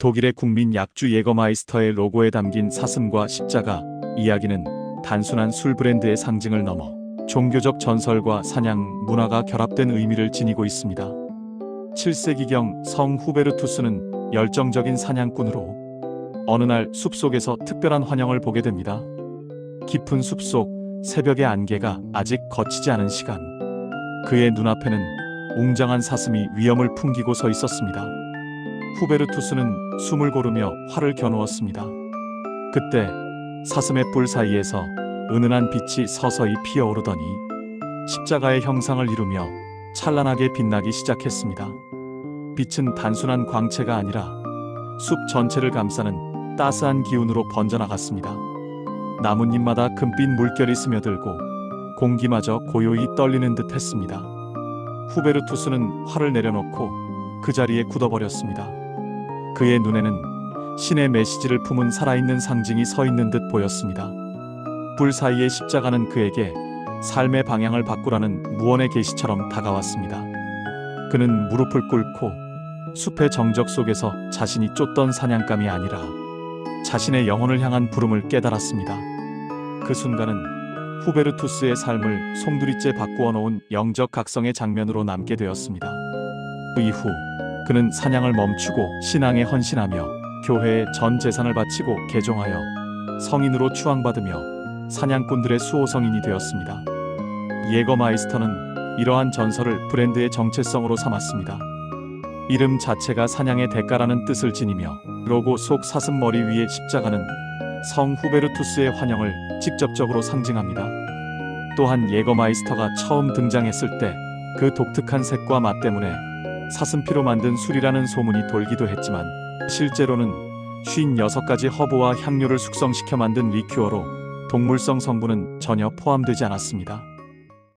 독일의 국민 약주 예거마이스터의 로고에 담긴 사슴과 십자가 이야기는 단순한 술 브랜드의 상징을 넘어 종교적 전설과 사냥 문화가 결합된 의미를 지니고 있습니다. 7세기경 성 후베르투스는 열정적인 사냥꾼으로 어느 날 숲속에서 특별한 환영을 보게 됩니다. 깊은 숲속 새벽의 안개가 아직 거치지 않은 시간. 그의 눈앞에는 웅장한 사슴이 위험을 풍기고 서 있었습니다. 후베르투스는 숨을 고르며 활을 겨누었습니다. 그때 사슴의 뿔 사이에서 은은한 빛이 서서히 피어오르더니 십자가의 형상을 이루며 찬란하게 빛나기 시작했습니다. 빛은 단순한 광채가 아니라 숲 전체를 감싸는 따스한 기운으로 번져나갔습니다. 나뭇잎마다 금빛 물결이 스며들고 공기마저 고요히 떨리는 듯 했습니다. 후베르투스는 활을 내려놓고 그 자리에 굳어버렸습니다. 그의 눈에는 신의 메시지를 품은 살아있는 상징이 서 있는 듯 보였습니다. 불 사이의 십자가는 그에게 삶의 방향을 바꾸라는 무언의 계시처럼 다가왔습니다. 그는 무릎을 꿇고 숲의 정적 속에서 자신이 쫓던 사냥감이 아니라 자신의 영혼을 향한 부름을 깨달았습니다. 그 순간은 후베르투스의 삶을 송두리째 바꾸어 놓은 영적 각성의 장면으로 남게 되었습니다. 그 이후 그는 사냥을 멈추고 신앙에 헌신하며 교회에 전 재산을 바치고 개종하여 성인으로 추앙받으며 사냥꾼들의 수호성인이 되었습니다. 예거마이스터는 이러한 전설을 브랜드의 정체성으로 삼았습니다. 이름 자체가 사냥의 대가라는 뜻을 지니며 로고 속 사슴 머리 위의 십자가는 성 후베르투스의 환영을 직접적으로 상징합니다. 또한 예거마이스터가 처음 등장했을 때 그 독특한 색과 맛 때문에 사슴피로 만든 술이라는 소문이 돌기도 했지만 실제로는 56가지 허브와 향료를 숙성시켜 만든 리큐어로 동물성 성분은 전혀 포함되지 않았습니다.